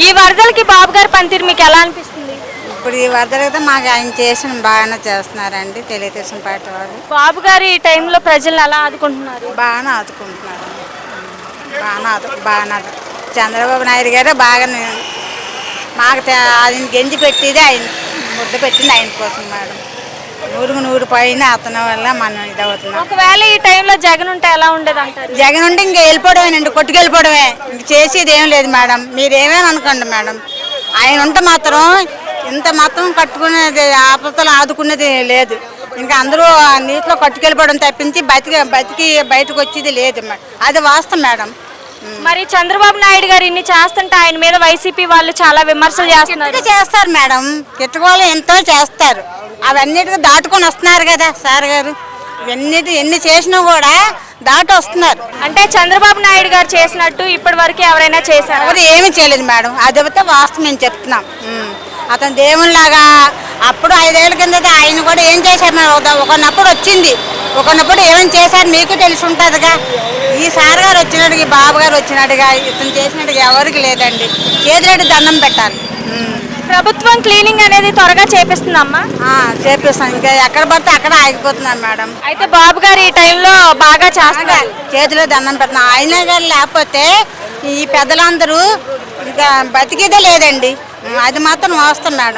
ఈ వరదలకి బాబు గారి పనితీరు మీకు ఎలా అనిపిస్తుంది? ఇప్పుడు ఈ వరదలైతే మాకు ఆయన చేసిన బాగానే చేస్తున్నారండి తెలుగుదేశం పార్టీ వాళ్ళు. బాబు గారి ఈ టైంలో ప్రజలను ఎలా ఆదుకుంటున్నారు? బాగానే ఆదుకుంటున్నారు. బాగానే ఆదు బాగానే ఆదు. చంద్రబాబు నాయుడు గారే బాగా మాకు తే- ఆయన గెంజి పెట్టేది ఆయన ముద్ద పెట్టింది ఆయన కోసం మేడం. నూరుకు నూరు పైన అతని వల్ల మనం ఇదవుతున్నాం. ఒకవేళ ఈ టైంలో జగన్ ఉంటే ఎలా ఉండేది అంటారు జగన్ ఉంటే ఇంక వెళ్ళిపోవడమేనండి కొట్టుకెళ్ళిపోవడమే. ఇంక చేసేది ఏం లేదు మేడం. మీరు ఏమేమి అనుకోండి మేడం? ఆయన ఉంటే మాత్రం ఇంత మొత్తం కట్టుకునేది ఆపదలు ఆదుకునేది లేదు. ఇంకా అందరూ ఆ నీటిలో కట్టుకెళ్ళిపోవడం తప్పించి బతికి బతికి బయటకు వచ్చేది లేదు మేడం అది వాస్తవం మేడం. మరి చంద్రబాబు నాయుడు గారు ఇన్ని చేస్తుంటే ఆయన మీద వైసీపీ వాళ్ళు చాలా విమర్శలు చేస్తున్నారు. చేస్తారు మేడం. కిట్టుకోవాలి ఎంతో చేస్తారు. అవన్నిటికి దాటుకొని వస్తున్నారు కదా సార్ గారు. ఇవన్నిటి ఎన్ని చేసినా కూడా దాటి వస్తున్నారు. అంటే చంద్రబాబు నాయుడు గారు చేసినట్టు ఇప్పటి వరకు ఎవరైనా చేశారా? ఎవరు ఏమీ చేయలేదు మేడం. అది అయితే వాస్తవం మేము చెప్తున్నాం. అతను దేవునిలాగా అప్పుడు ఐదేళ్ళ కింద ఆయన కూడా ఏం చేశారు మేడం? ఒక- ఒకనప్పుడు వచ్చింది. ఒకనప్పుడు ఏమేమి చేశారు మీకు తెలిసి ఉంటుందిగా. ఈ సార్ గారు వచ్చినట్టుగా ఈ బాబు గారు వచ్చినట్టుగా ఇతను చేసినట్టుగా ఎవరికి లేదండి. చేతులెట్టి దండం పెట్టాలి. ప్రభుత్వం క్లీనింగ్ అనేది త్వరగా చేపిస్తుందమ్మా. చేపిస్తాం. ఇంకా ఎక్కడ పడితే అక్కడ ఆగిపోతున్నాం మేడం. అయితే బాబు గారు ఈ టైంలో బాగా చేస్తున్నారు. చేతిలో దండం పెడుతున్నాం ఆయన గారు లేకపోతే ఈ పెద్దలందరూ ఇంకా బతికేదే లేదండి. అది మాత్రం వాస్తవం మేడం.